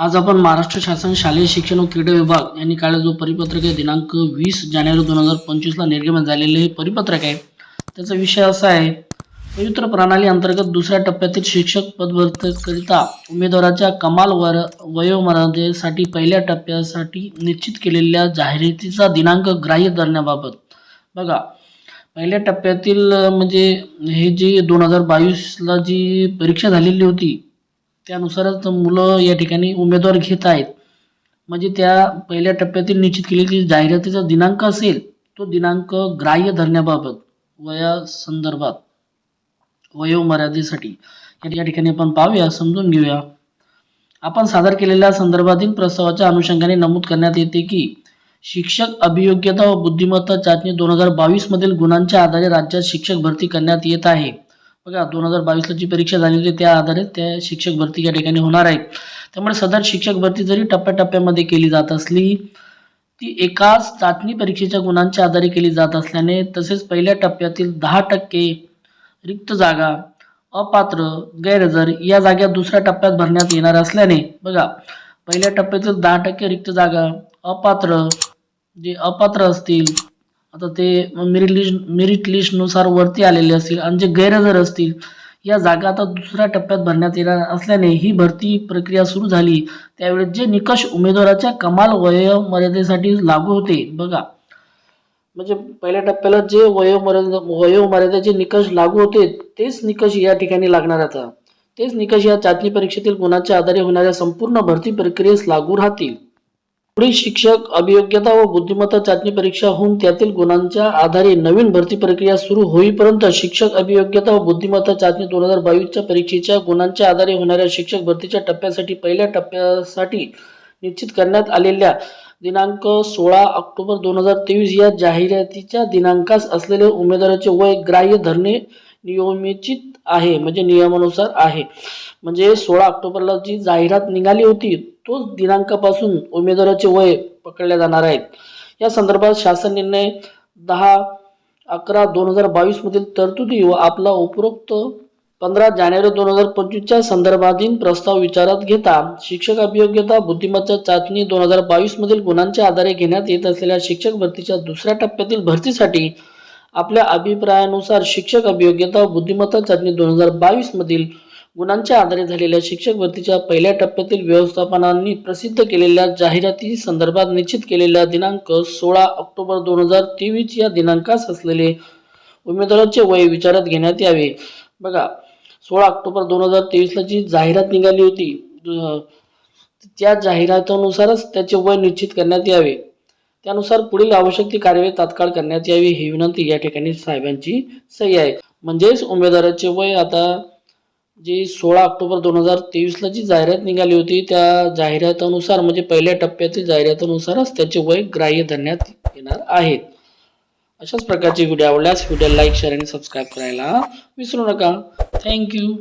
आज आपण महाराष्ट्र शासन शालेय शिक्षण व क्रीडा विभाग यांनी काढला जो परिपत्रक आहे दिनांक वीस जानेवारी दोन हजार पंचवीसला निर्गमन झालेले हे परिपत्रक आहे त्याचा विषय असा आहे पवित्र प्रणाली अंतर्गत दुसऱ्या टप्प्यातील शिक्षक पदभरतीकरिता उमेदवाराच्या कमाल वर वयोमर्यादेसाठी पहिल्या टप्प्यासाठी निश्चित केलेल्या जाहिरातीचा दिनांक ग्राह्य धरण्याबाबत. बघा पहिल्या टप्प्यातील म्हणजे हे जी दोन हजार बावीसला जी परीक्षा झालेली होती त्यानुसारच मुलं या ठिकाणी उमेदवार घेत आहेत. म्हणजे त्या पहिल्या टप्प्यातील निश्चित केलेली जाहिरातीचा दिनांक असेल तो दिनांक ग्राह्य धरण्याबाबत वया संदर्भात वयोमर्यादेसाठी. या या ठिकाणी आपण पाहूया समजून घेऊया. आपण सादर केलेल्या संदर्भातील प्रस्तावाच्या अनुषंगाने नमूद करण्यात येते की शिक्षक अभियोग्यता व बुद्धिमत्ता चाचणी दोन हजार बावीसमधील गुणांच्या आधारे राज्यात शिक्षक भरती करण्यात येत आहे. बघा दोन हजार बावीसला जी परीक्षा झाली होती त्या आधारे त्या शिक्षक भरती या ठिकाणी होणार आहेत. त्यामुळे सदर शिक्षक भरती जरी टप्प्याटप्प्यामध्ये केली जात असली ती एकाच चाचणी परीक्षेच्या गुणांच्या आधारे केली जात असल्याने तसेच पहिल्या टप्प्यातील दहा टक्के रिक्त जागा अपात्र गैरहजर या जागा दुसऱ्या टप्प्यात भरण्यात येणार असल्याने बघा पहिल्या टप्प्यातील दहा टक्के रिक्त जागा अपात्र जे अपात्र असतील आता ते मेरिट लिस्ट मेरिट लिस्टनुसार वरती आलेले असतील आणि जे गैरहजर असतील या जागा आता दुसऱ्या टप्प्यात भरण्यात येणार असल्याने ही भरती प्रक्रिया सुरू झाली. त्यावेळेस जे निकष उमेदवाराच्या कमाल वयोमर्यादेसाठी लागू होते बघा. म्हणजे पहिल्या टप्प्याला जे वयोमर्यादा वयोमर्यादेचे निकष लागू होते तेच निकष या ठिकाणी लागणार आता. तेच निकष या चाचणी परीक्षेतील गुणांच्या आधारे होणाऱ्या संपूर्ण भरती प्रक्रियेस लागू राहतील. पुढील शिक्षक अभियोग्यता व बुद्धिमत्ता चाचणी परीक्षा होऊन त्यातील गुणांच्या आधारे नवीन भरती प्रक्रिया सुरू होईपर्यंत शिक्षक अभियोग्यता व बुद्धिमत्ता चाचणी दोन हजार बावीसच्या परीक्षेच्या गुणांच्या आधारे होणाऱ्या शिक्षक भरतीच्या टप्प्यासाठी पहिल्या टप्प्यासाठी निश्चित करण्यात आलेल्या दिनांक सोळा ऑक्टोबर दोन हजार तेवीस या जाहिरातीच्या दिनांकास असलेले उमेदवाराचे वय ग्राह्य धरणे नियमित आहे म्हणजे नियमानुसार आहे. म्हणजे सोळा ऑक्टोबरला जी जाहिरात निघाली होती तोच दिनांकापासून उमेदवाराचे वय पकडले जाणार आहेत. या संदर्भात शासन निर्णय दहा अकरा दोन हजार बावीसमधील तरतुदी व आपला उपरोक्त पंधरा जानेवारी दोन हजार पंचवीसच्या संदर्भातील प्रस्ताव विचारात घेता शिक्षक अभियोग्यता बुद्धिमत्ता चाचणी दोन हजार बावीसमधील गुणांच्या आधारे घेण्यात येत असलेल्या शिक्षक भरतीच्या दुसऱ्या टप्प्यातील भरतीसाठी आपल्या अभिप्रायानुसार शिक्षक अभियोग्यता व बुद्धिमत्ता चाचणी दोन हजार बावीसमधील गुणांच्या आधारे झालेल्या शिक्षक भरतीच्या पहिल्या टप्प्यातील व्यवस्थापनांनी प्रसिद्ध केलेल्या जाहिराती संदर्भात निश्चित केलेल्या दिनांक सोळा ऑक्टोबर दोन हजार तेवीस या दिनांकास असलेले उमेदवाराचे वय विचारात घेण्यात यावे. बघा सोळा ऑक्टोबर दोन हजार तेवीसला जी जाहिरात निघाली होती त्या जाहिरातीनुसारच त्याचे वय निश्चित करण्यात यावे. त्यानुसार पुढील आवश्यक ती कार्यवाही तात्काळ करण्यात यावी ही विनंती या ठिकाणी साहेबांची सही आहे. म्हणजेच उमेदवाराचे वय आता जी सोळा ऑक्टोबर दोन हजार तेवीसला जी जाहिरात निघाली होती त्या जाहिरातानुसार म्हणजे पहिल्या टप्प्यातील जाहिरातीनुसारच त्याचे वय ग्राह्य धरण्यात येणार आहेत अशाच प्रकारचे व्हिडिओ आवडल्यास व्हिडिओ लाईक शेअर आणि सबस्क्राईब करायला विसरू नका. थँक्यू.